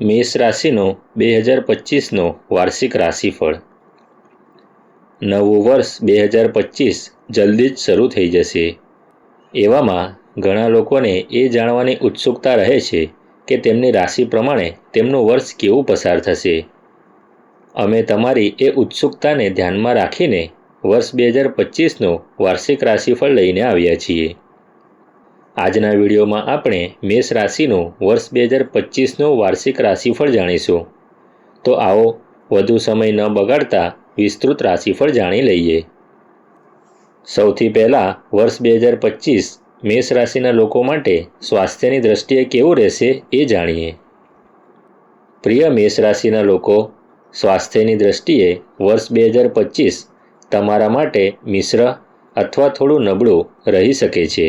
મેષ રાશિનો બે હજાર પચીસનો વાર્ષિક રાશિફળ. નવું વર્ષ બે હજાર પચીસ જલ્દી જ શરૂ થઈ જશે. એવામાં ઘણા લોકોને એ જાણવાની ઉત્સુકતા રહે છે કે તેમની રાશિ પ્રમાણે તેમનું વર્ષ કેવું પસાર થશે. અમે તમારી એ ઉત્સુકતાને ધ્યાનમાં રાખીને વર્ષ બે હજાર પચીસનું વાર્ષિક રાશિફળ લઈને આવ્યા છીએ. આજના વિડીયોમાં આપણે મેષ રાશિનું વર્ષ બે હજાર પચીસનું વાર્ષિક રાશિફળ જાણીશું. તો આવો, વધુ સમય ન બગાડતા વિસ્તૃત રાશિફળ જાણી લઈએ. સૌથી પહેલાં વર્ષ બે હજાર પચીસ મેષ રાશિના લોકો માટે સ્વાસ્થ્યની દ્રષ્ટિએ કેવું રહેશે એ જાણીએ. પ્રિય મેષ રાશિના લોકો, સ્વાસ્થ્યની દ્રષ્ટિએ વર્ષ બે હજાર પચીસ તમારા માટે મિશ્ર અથવા થોડું નબળું રહી શકે છે.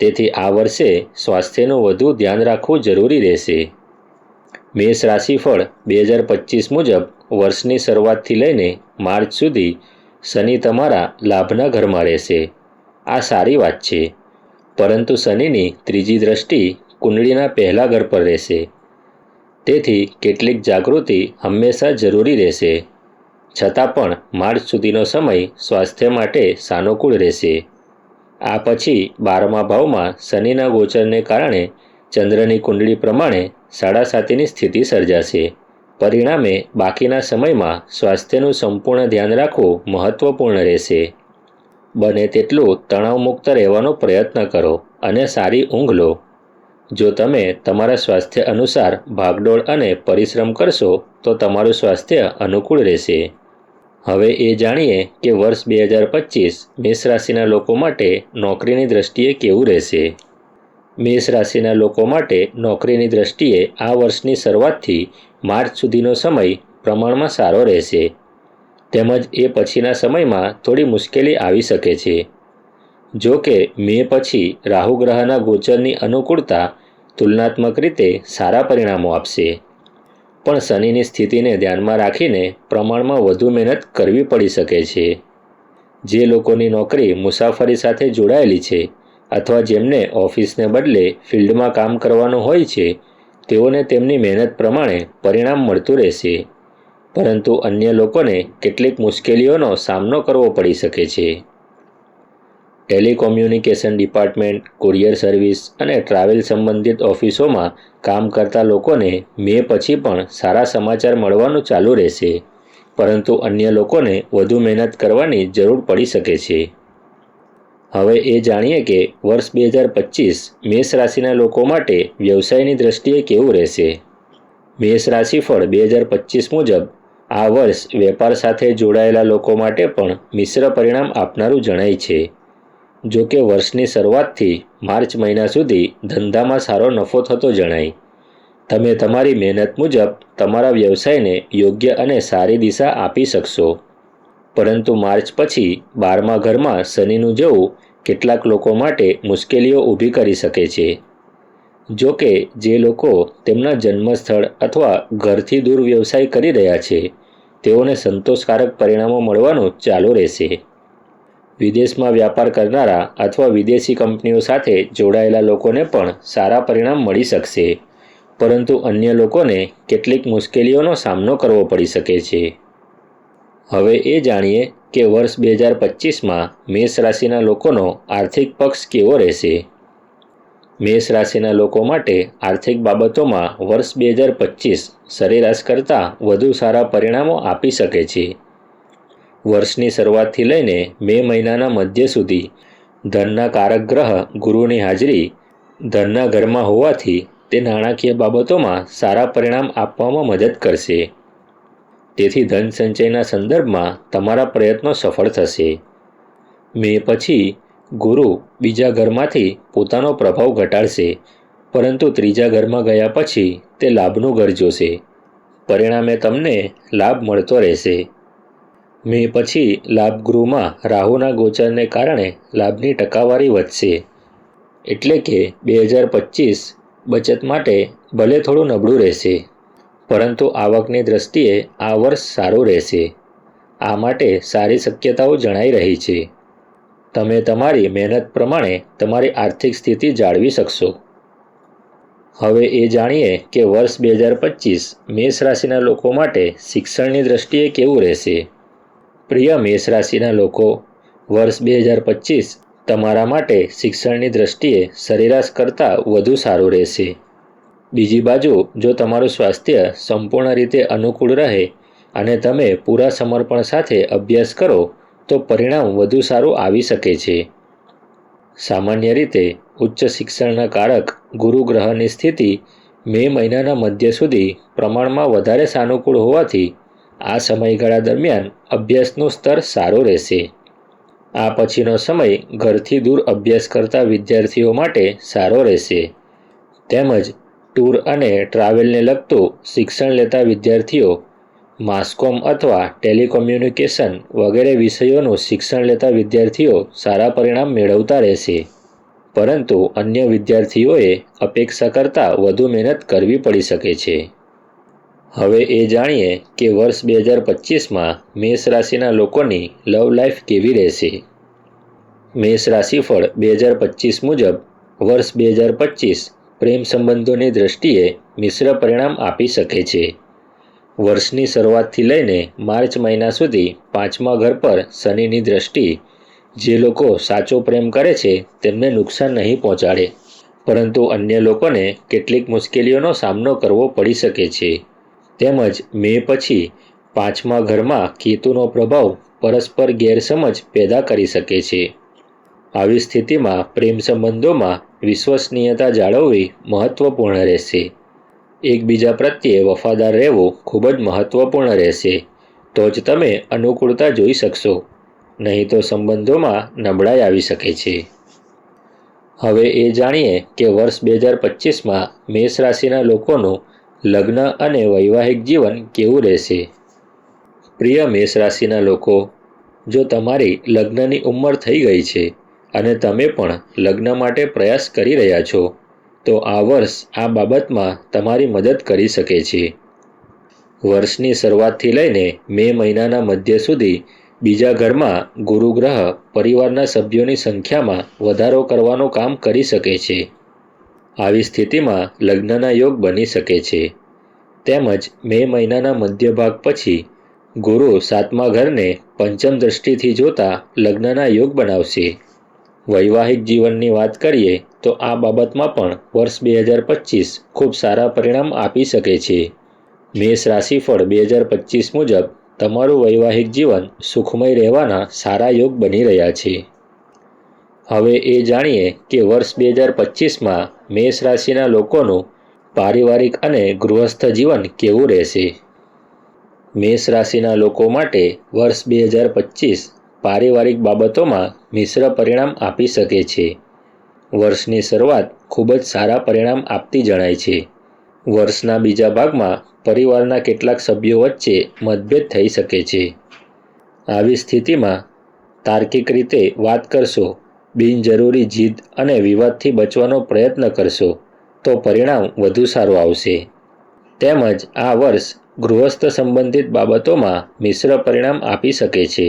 તેથી આ વર્ષે સ્વાસ્થ્યનું વધુ ધ્યાન રાખવું જરૂરી રહેશે. મેષ રાશિફળ બે હજાર પચીસ મુજબ વર્ષની શરૂઆતથી લઈને માર્ચ સુધી શનિ તમારા લાભના ઘરમાં રહેશે. આ સારી વાત છે. પરંતુ શનિની ત્રીજી દ્રષ્ટિ કુંડળીના પહેલા ઘર પર રહેશે. તેથી કેટલીક જાગૃતિ હંમેશા જરૂરી રહેશે. છતાં પણ માર્ચ સુધીનો સમય સ્વાસ્થ્ય માટે સાનુકૂળ રહેશે. આ પછી બારમા ભાવમાં શનિના ગોચરને કારણે ચંદ્રની કુંડળી પ્રમાણે સાડા સાતીની સ્થિતિ સર્જાશે. પરિણામે બાકીના સમયમાં સ્વાસ્થ્યનું સંપૂર્ણ ધ્યાન રાખવું મહત્વપૂર્ણ રહેશે. બને તેટલું તણાવમુક્ત રહેવાનો પ્રયત્ન કરો અને સારી ઊંઘ લો. જો તમે તમારા સ્વાસ્થ્ય અનુસાર ભાગદોડ અને પરિશ્રમ કરશો, તો તમારું સ્વાસ્થ્ય અનુકૂળ રહેશે. હવે એ જાણીએ કે વર્ષ બે હજાર પચીસ મેષ રાશિના લોકો માટે નોકરીની દ્રષ્ટિએ કેવું રહેશે. મેષ રાશિના લોકો માટે નોકરીની દ્રષ્ટિએ આ વર્ષની શરૂઆતથી માર્ચ સુધીનો સમય પ્રમાણમાં સારો રહેશે. તેમજ એ પછીના સમયમાં થોડી મુશ્કેલી આવી શકે છે. જો કે મે પછી રાહુ ગ્રહના ગોચરની અનુકૂળતા તુલનાત્મક રીતે સારા પરિણામો આપશે. પણ શનિની સ્થિતિને ધ્યાનમાં રાખીને પ્રમાણમાં વધુ મહેનત કરવી પડી શકે છે. જે લોકોની નોકરી મુસાફરી સાથે જોડાયેલી છે અથવા જેમને ઓફિસને બદલે ફિલ્ડમાં કામ કરવાનું હોય છે, તેઓને તેમની મહેનત પ્રમાણે પરિણામ મળતું રહેશે. પરંતુ અન્ય લોકોને કેટલીક મુશ્કેલીઓનો સામનો કરવો પડી શકે છે. ટેલિકોમ્યુનિકેશન ડિપાર્ટમેન્ટ, કુરિયર સર્વિસ અને ટ્રાવેલ સંબંધિત ઓફિસોમાં કામ કરતા લોકોને મે પછી પણ સારા સમાચાર મળવાનું ચાલુ રહેશે. પરંતુ અન્ય લોકોને વધુ મહેનત કરવાની જરૂર પડી શકે છે. હવે એ જાણીએ કે વર્ષ બે હજાર પચીસ મેષ રાશિના લોકો માટે વ્યવસાયની દ્રષ્ટિએ કેવું રહેશે? મેષ રાશિફળ બે હજાર પચીસ મુજબ આ વર્ષ વેપાર સાથે જોડાયેલા લોકો માટે પણ મિશ્ર પરિણામ આપનારું જણાય છે. જો કે વર્ષની શરૂઆતથી માર્ચ મહિના સુધી ધંધામાં સારો નફો થતો જણાય. તમે તમારી મહેનત મુજબ તમારા વ્યવસાયને યોગ્ય અને સારી દિશા આપી શકશો. પરંતુ માર્ચ પછી બારમા ઘરમાં શનિનું જવું કેટલાક લોકો માટે મુશ્કેલીઓ ઊભી કરી શકે છે. જો કે જે લોકો તેમના જન્મસ્થળ અથવા ઘરથી દૂર વ્યવસાય કરી રહ્યા છે, તેઓને સંતોષકારક પરિણામો મળવાનું ચાલુ રહેશે. વિદેશમાં વ્યાપાર કરનારા અથવા વિદેશી કંપનીઓ સાથે જોડાયેલા લોકોને પણ સારા પરિણામ મળી શકશે. પરંતુ અન્ય લોકોને કેટલીક મુશ્કેલીઓનો સામનો કરવો પડી શકે છે. હવે એ જાણીએ કે વર્ષ બે હજાર પચીસમાં મેષ રાશિના લોકોનો આર્થિક પક્ષ કેવો રહેશે. મેષ રાશિના લોકો માટે આર્થિક બાબતોમાં વર્ષ બે હજાર પચીસ સરેરાશ કરતાં વધુ સારા પરિણામો આપી શકે છે. વર્ષની શરૂઆતથી લઈને મે મહિનાના મધ્ય સુધી ધનના કારક ગ્રહ ગુરુની હાજરી ધનના ઘરમાં હોવાથી તે નાણાકીય બાબતોમાં સારા પરિણામ આપવામાં મદદ કરશે. તેથી ધન સંચયના સંદર્ભમાં તમારા પ્રયત્નો સફળ થશે. મે પછી ગુરુ બીજા ઘરમાંથી પોતાનો પ્રભાવ ઘટાડશે, પરંતુ ત્રીજા ઘરમાં ગયા પછી તે લાભનું ઘર જોશે. પરિણામે તમને લાભ મળતો રહેશે. મે પછી લાભગૃહમાં રાહુના ગોચરને કારણે લાભની ટકાવારી વધશે. એટલે કે બે હજાર પચીસ બચત માટે ભલે થોડું નબળું રહેશે, પરંતુ આવકની દ્રષ્ટિએ આ વર્ષ સારું રહેશે. આ માટે સારી શક્યતાઓ જણાઈ રહી છે. તમે તમારી મહેનત પ્રમાણે તમારી આર્થિક સ્થિતિ જાળવી શકશો. હવે એ જાણીએ કે વર્ષ બે હજાર પચીસ મેષ રાશિના લોકો માટે શિક્ષણની દ્રષ્ટિએ કેવું રહેશે. પ્રિય મેષ રાશિના લોકો, વર્ષ બે હજાર પચીસ તમારા માટે શિક્ષણની દ્રષ્ટિએ સરેરાશ કરતાં વધુ સારું રહેશે. બીજી બાજુ, જો તમારું સ્વાસ્થ્ય સંપૂર્ણ રીતે અનુકૂળ રહે અને તમે પૂરા સમર્પણ સાથે અભ્યાસ કરો, તો પરિણામ વધુ સારું આવી શકે છે. સામાન્ય રીતે, ઉચ્ચ શિક્ષણના કારક ગુરુ ગ્રહની સ્થિતિ મે મહિનાના મધ્ય સુધી પ્રમાણમાં વધારે સાનુકૂળ હોવાથી આ સમયગાળા દરમિયાન અભ્યાસનું સ્તર સારું રહેશે. આ પછીનો સમય ઘરથી દૂર અભ્યાસ કરતા વિદ્યાર્થીઓ માટે સારો રહેશે. તેમજ ટૂર અને ટ્રાવેલને લગતું શિક્ષણ લેતા વિદ્યાર્થીઓ, માસ્કોમ અથવા ટેલિકોમ્યુનિકેશન વગેરે વિષયોનું શિક્ષણ લેતા વિદ્યાર્થીઓ સારા પરિણામ મેળવતા રહેશે. પરંતુ અન્ય વિદ્યાર્થીઓએ અપેક્ષા કરતાં વધુ મહેનત કરવી પડી શકે છે. હવે એ જાણીએ કે વર્ષ બે હજાર પચીસમાં મેષ રાશિના લોકોની લવ લાઈફ કેવી રહેશે. મેષ રાશિફળ બે હજાર પચીસ મુજબ વર્ષ બે હજાર પચીસ પ્રેમ સંબંધોની દ્રષ્ટિએ મિશ્ર પરિણામ આપી શકે છે. વર્ષની શરૂઆતથી લઈને માર્ચ મહિના સુધી પાંચમા ઘર પર શનિની દ્રષ્ટિ, જે લોકો સાચો પ્રેમ કરે છે, તેમને નુકસાન નહીં પહોંચાડે. પરંતુ અન્ય લોકોને કેટલીક મુશ્કેલીઓનો સામનો કરવો પડી શકે છે. તેમજ મે પછી પાંચમા ઘરમાં કેતુનો પ્રભાવ પરસ્પર ગેરસમજ પેદા કરી શકે છે. આવી સ્થિતિમાં પ્રેમ સંબંધોમાં વિશ્વસનીયતા જાળવવી મહત્વપૂર્ણ રહેશે. એકબીજા પ્રત્યે વફાદાર રહેવું ખૂબ જ મહત્વપૂર્ણ રહેશે. તો જ તમે અનુકૂળતા જોઈ શકશો. નહીં તો સંબંધોમાં નબળાઈ આવી શકે છે. હવે એ જાણીએ કે વર્ષ બે હજાર પચીસમાં મેષ રાશિના લોકોનું લગ્ન અને વૈવાહિક જીવન કેવું રહેશે? પ્રિય મેષ રાશિના લોકો, જો તમારી લગ્નની ઉંમર થઈ ગઈ છે અને તમે પણ લગ્ન માટે પ્રયાસ કરી રહ્યા છો, તો આ વર્ષ આ બાબતમાં તમારી મદદ કરી શકે છે. વર્ષની શરૂઆતથી લઈને મે મહિનાના મધ્ય સુધી બીજા ઘરમાં ગુરુગ્રહ પરિવારના સભ્યોની સંખ્યામાં વધારો કરવાનું કામ કરી શકે છે. આવી સ્થિતિમાં લગ્નના યોગ બની શકે છે. તેમજ મે મહિનાના મધ્ય ભાગ પછી ગુરુ સાતમા ઘરને પંચમ દ્રષ્ટિથી જોતા લગ્નના યોગ બનાવશે. વૈવાહિક જીવનની વાત કરીએ તો આ બાબતમાં પણ વર્ષ બે હજાર પચીસ ખૂબ સારા પરિણામ આપી શકે છે. મેષ રાશિફળ બે હજાર પચીસ મુજબ તમારું વૈવાહિક જીવન સુખમય રહેવાના સારા યોગ બની રહ્યા છે. હવે એ જાણીએ કે વર્ષ બે હજાર પચીસમાં મેષ રાશિના લોકોનું પારિવારિક અને ગૃહસ્થ જીવન કેવું રહેશે? મેષ રાશિના લોકો માટે વર્ષ બે હજાર પચીસ પારિવારિક બાબતોમાં મિશ્ર પરિણામ આપી શકે છે. વર્ષની શરૂઆત ખૂબ જ સારા પરિણામ આપતી જણાય છે. વર્ષના બીજા ભાગમાં પરિવારના કેટલાક સભ્યો વચ્ચે મતભેદ થઈ શકે છે. આવી સ્થિતિમાં તાર્કિક રીતે વાત કરશો બિનજરૂરી જીદ અને વિવાદથી બચવાનો પ્રયત્ન કરશો, તો પરિણામ વધુ સારું આવશે. તેમજ આ વર્ષ ગૃહસ્થ સંબંધિત બાબતોમાં મિશ્ર પરિણામ આપી શકે છે.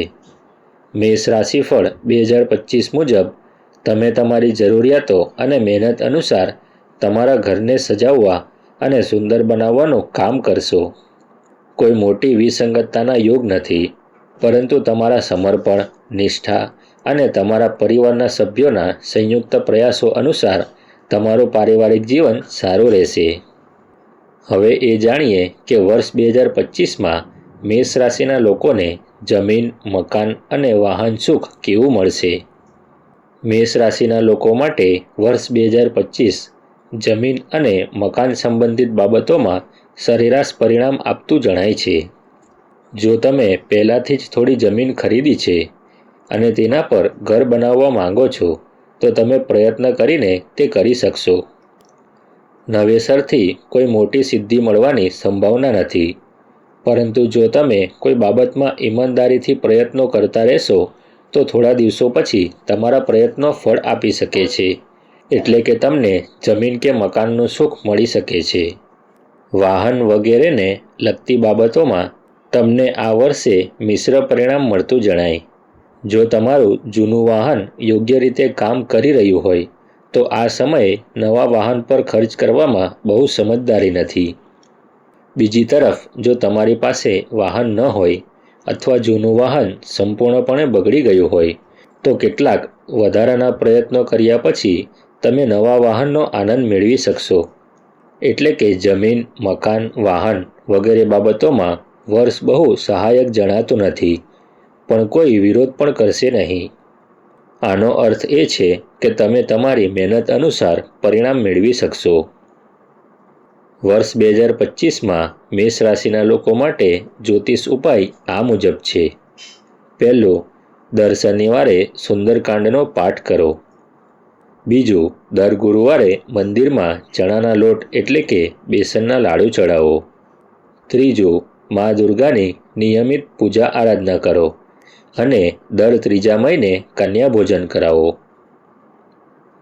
મેષ રાશિફળ બે હજાર પચીસ મુજબ, તમે તમારી જરૂરિયાતો અને મહેનત અનુસાર તમારા ઘરને સજાવવા અને સુંદર બનાવવાનું કામ કરશો. કોઈ મોટી વિસંગતતાના યોગ નથી, પરંતુ તમારા સમર્પણ, નિષ્ઠા અને તમારા પરિવારના સભ્યોના સંયુક્ત પ્રયાસો અનુસાર તમારું પારિવારિક જીવન સારું રહેશે. હવે એ જાણીએ કે વર્ષ બે હજાર પચીસમાં મેષ રાશિના લોકોને જમીન, મકાન અને વાહન સુખ કેવું મળશે? મેષ રાશિના લોકો માટે વર્ષ બે હજાર પચીસ જમીન અને મકાન સંબંધિત બાબતોમાં સરેરાશ પરિણામ આપતું જણાય છે. જો તમે પહેલાંથી જ થોડી જમીન ખરીદી છે અને તેના પર ઘર બનાવવા માંગો છો, તો તમે પ્રયત્ન કરીને તે કરી શકશો. નવેસરથી કોઈ મોટી સિદ્ધિ મળવાની સંભાવના નથી. પરંતુ જો તમે કોઈ બાબતમાં ઈમાનદારીથી પ્રયત્નો કરતા રહેશો, તો થોડા દિવસો પછી તમારા પ્રયત્નો ફળ આપી શકે છે. એટલે કે તમને જમીન કે મકાનનું સુખ મળી શકે છે. વાહન વગેરેને લગતી બાબતોમાં તમને આ વર્ષે મિશ્ર પરિણામ મળતું જણાય. જો તમારું જૂનું વાહન યોગ્ય રીતે કામ કરી રહ્યું હોય, તો આ સમયે નવા વાહન પર ખર્ચ કરવામાં બહુ સમજદારી નથી. બીજી તરફ, જો તમારી પાસે વાહન ન હોય અથવા જૂનું વાહન સંપૂર્ણપણે બગડી ગયું હોય, તો કેટલાક વધારાના પ્રયત્નો કર્યા પછી તમે નવા વાહનનો આનંદ મેળવી શકશો. એટલે કે જમીન, મકાન, વાહન વગેરે બાબતોમાં વર્ષ બહુ સહાયક જણાતું નથી. પણ કોઈ વિરોધ પણ કરશે નહીં. આનો અર્થ એ છે કે તમે તમારી મહેનત અનુસાર પરિણામ મેળવી શકશો. વર્ષ બે હજાર પચીસમાં મેષ રાશિના લોકો માટે જ્યોતિષ ઉપાય આ મુજબ છે. પહેલું, દર શનિવારે સુંદરકાંડનો પાઠ કરો. બીજું, દર ગુરુવારે મંદિરમાં ચણાના લોટ એટલે કે બેસનના લાડુ ચડાવો. ત્રીજું, મા દુર્ગાની નિયમિત પૂજા આરાધના કરો. અને દર ત્રીજા મહિને કન્યા ભોજન કરાવો.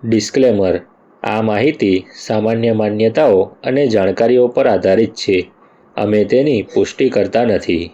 ડિસ્ક્લેમર આ માહિતી સામાન્ય માન્યતાઓ અને જાણકારીઓ પર આધારિત છે. અમે તેની પુષ્ટિ કરતા નથી.